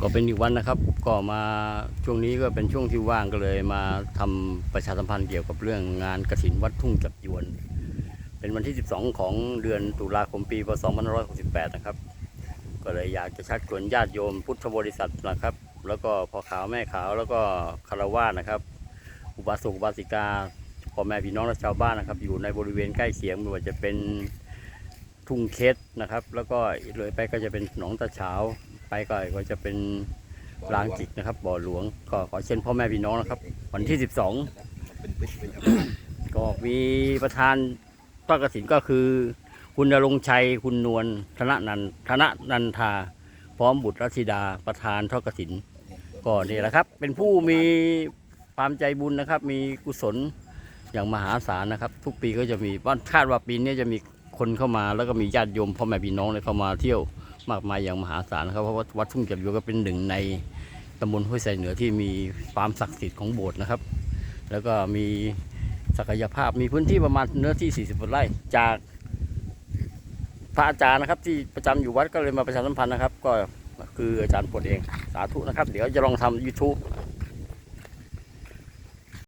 ก็เป็นอีกวันนะครับ ก็มาช่วงนี้ก็เป็นช่วงที่ว่างก็เลยมาทำประชาสัมพันธ์เกี่ยวกับเรื่องงานกระถินวัดทุ่งจับยวน เป็นวันที่ 12 ของเดือนตุลาคมปีพศ2568 นะครับ ก็เลยอยากจะชักชวนญาติโยมพุทธบริษัทนะครับ แล้วก็พ่อขาวแม่ขาวแล้วก็คารวะนะครับ อุบาสกอุบาสิกาพ่อแม่พี่น้องและชาวบ้านนะครับ อยู่ในบริเวณใกล้เคียงไม่ว่าจะเป็นทุ่งเคสนะครับ แล้วก็เลยไปก็จะเป็นหนองตะเฉา ไปก็ก็จะเป็นลางจิกนะครับ บ่อหลวงก็ขอเชิญพ่อแม่พี่น้องนะครับ วันที่ 12 ก็มีประธานทอดกฐินก็คือ คุณนรงชัย คุณนวลธนนันธนนันทา พร้อมบุตรรัชดาประธานทอดกฐิน ก็นี่แหละครับ เป็นผู้มีความใจบุญนะครับ มีกุศลอย่างมหาศาลนะครับ ทุกปีก็จะมีว่าคาดว่าปีนี้จะมีคนเข้ามาแล้วก็มีญาติโยมพ่อแม่พี่น้องเนี่ยเข้ามาเที่ยว มากมายอย่างมหาศาลนะครับเพราะว่าวัดทุ่งจับยก็เป็นหนึ่งในตำบลห้วยไสเหนือที่มีความศักดิ์สิทธิ์ของโบสถ์นะครับ แล้วก็มีศักยภาพมีพื้นที่ประมาณเนื้อที่ 40ไร่จากพระอาจารย์นะครับที่ประจำอยู่วัดก็เลยมาประชาสัมพันธ์นะครับ ก็คืออาจารย์ปดเองสาธุนะครับ เดี๋ยวจะลองทำ YouTube